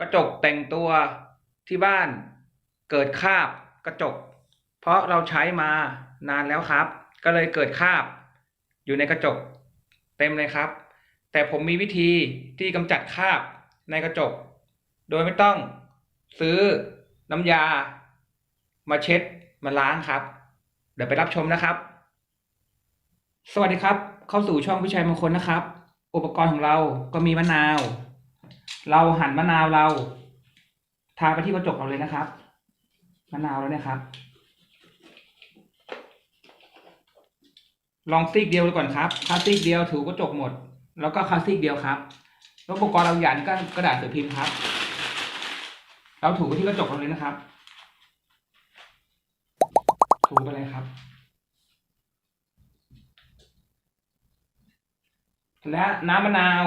กระจกแต่งตัวที่บ้านเกิดคราบกระจก เพราะเราใช้มานานแล้วครับ ก็เลยเกิดคราบ อยู่ในกระจก เต็มเลยครับ แต่ผมมีวิธีที่กำจัดคราบในกระจก โดยไม่ต้องซื้อน้ำยา มาเช็ดมาล้างครับ เดี๋ยวไปรับชมนะครับ สวัสดีครับ เข้าสู่ช่องวิชัยมงคลนะครับ อุปกรณ์ของเราก็มีมะนาว เราหั่นมะนาวเรา ทาไปที่กระจกเราเลยนะครับ มะนาวแล้วนี่ยครับ ลองซีกเดียวดูก่อนครับ ถ้าซีกเดียวถูกระจกหมด แล้วก็คาซีกเดียวครับแล้วอุปกรณ์เราหยันก็กระดาษสือพิมพ์ครับ เราถูไปที่กระจกเราเลยนะครับ ถูไปเลยครับและน้ำมะนาว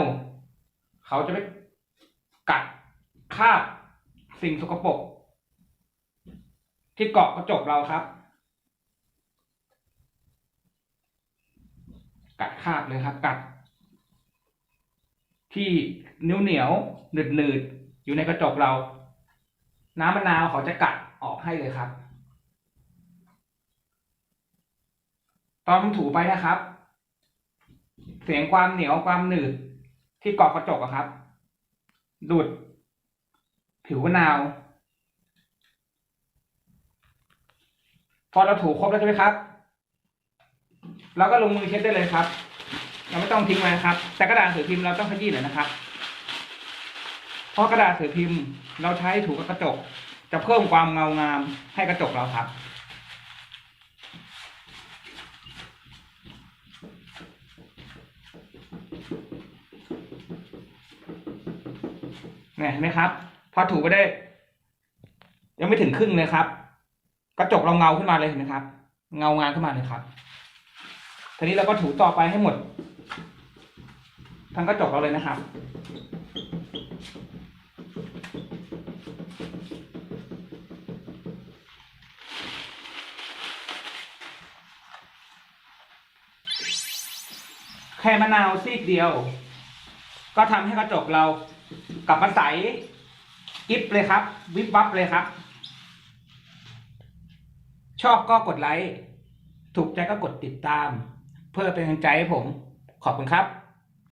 เขาจะไม่ กัดคาบสิ่งสกปรกที่เกาะกระจกเราครับ กัดคาบเลยครับ กัด ที่นิ้วเหนียวหนืดหนืดอยู่ในกระจกเรา น้ำมะนาวเขาจะกัดออกให้เลยครับ ตอนถูไปนะครับ เสียงความเหนียวความหนืดที่เกาะกระจกครับ ดูด ผิวมะนาว พอเราถูครบแล้วใช่ไหมครับ เราก็ลงมือเช็ดได้เลยครับ เราไม่ต้องทิ้งไว้ครับ แต่กระดาษสือพิมพ์เราต้องขยี้หน่อยนะครับ เพราะกระดาษสือพิมพ์ เราใช้ถูกับกระจก จะเพิ่มความเงางามให้กระจกเราครับ เนี่ยเห็นไหมครับ พอถูไปได้ ยังไม่ถึงครึ่งเลยครับ กระจกเราเงาขึ้นมาเลยเห็นไหมครับ เงางานขึ้นมาเลยครับทีนี้เราก็ถูต่อไปให้หมด ทั้งกระจกเราเลยนะครับแค่มะนาวซีกเดียว ก็ทำให้กระจกเรากลับมาใสกิฟเลยครับ วิบวับเลยครับ ชอบก็กดไลค์ ถูกใจก็กดติดตาม เพื่อเป็นกำลังใจให้ผม ขอบคุณครับ